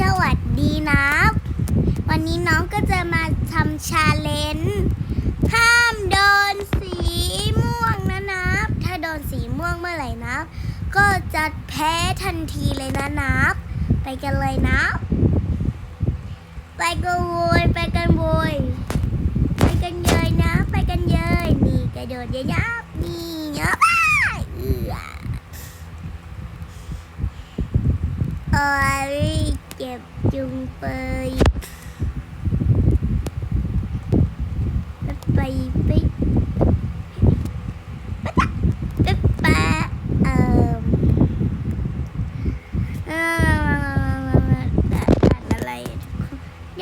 สวัสดีนะวันนี้น้องก็จะมาทำชาเลนจ์ห้ามโดนสีม่วงนะนับ ถ้าโดนสีม่วงเมื่อไหร่นับ ก็จะแพ้ทันทีเลยนะนับ ไปกันเลยนะไปกันโวยไปกันโวยไปกันเยยนะ ไปกันเยยนี่กระโดดเยยับนี่ยับอ้ายเออ จ็บจุงเปยไปไปไปไปเอ่อเอ่ออะไร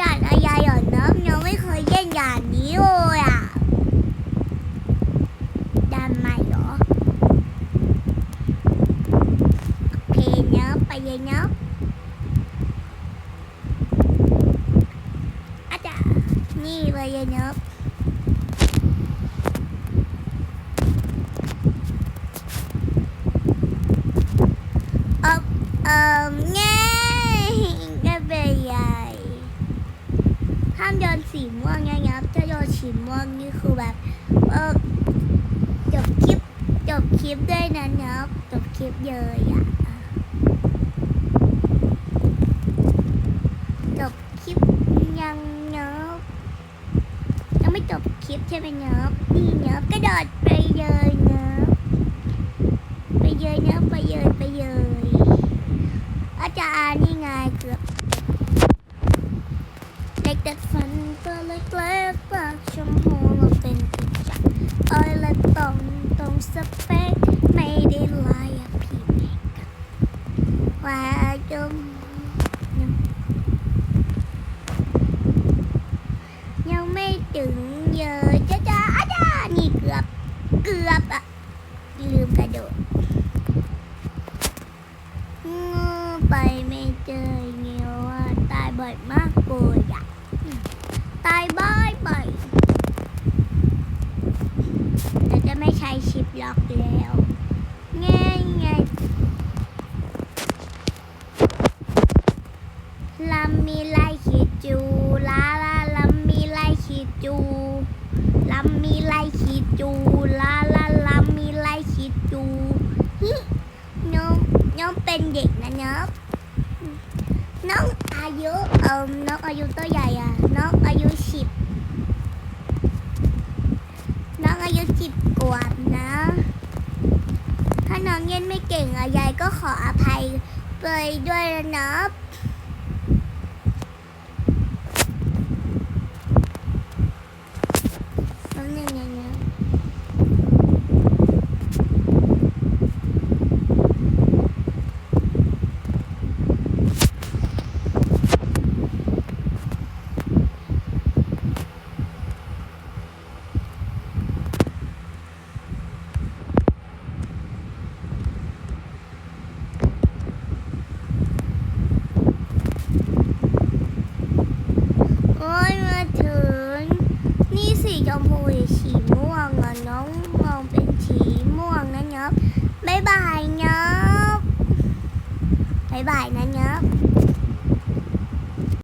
ยานอะไรหรอน้องยังไม่เคยเล่นยานนี้เลยอะดันใหม่เหรอโอเคเนาะไปเลยเนาะ อาจารย์ นี่เลยเนาะเออเอ่อง่ายก็เป็นใหญ่ห้ามโยนสีม่วงนะครับถ้าโยนสีม่วงนี่คือแบบเออจบคลิปจบคลิปด้วยนะเนาะจบคลิปเลยอะจบคลิปยัง จบคลิปใช่ไหมเนาะนี่เนาะกระโดดไปเลยเนาะไปเลยเนาะไปเลยไปเลยอาจารย์นี่ไงเกือบเด็กแต่ฟันตัวเล็กๆปากชมพูเราเป็นกิจจเอ้ยและตรงตรงสเปคไม่ได้ลายอะพี่เมกันว่าจมยังไม่ถึงเยอะจ้าจ้าอาจารย์นี่เกือบเกือบอะลืมกระโดดไปไม่เจอเงี้ยว่าตายบ่อยมากเลยอะตายบ่อยบ่อยแต่จะไม่ใช้ชิปล็อกแล้วง่ายง่ายลำมีไลขีดจูลาลาลำมีไลขีดจูลำมีไลขีดจูลาลาลำมีไลขีดจูฮิน้องน้องเป็นเด็กนะเนาะน้ อายุเอ่อน้องอายุตัวใหญ่อะน้องอายุสิบน้องอายุสิบกว่านะ ถ้าน้องเล่นไม่เก่งอะยายก็ขออภัยไปด้วยนะเนาะ แป๊บนึงนะนะโอ้ยมาถึง นี่สีชม พูสีม่วงอะน้องมองเป็นสีม่วงนะเนาะบ๊ายบายเนาะบ๊ายบายนะเนาะ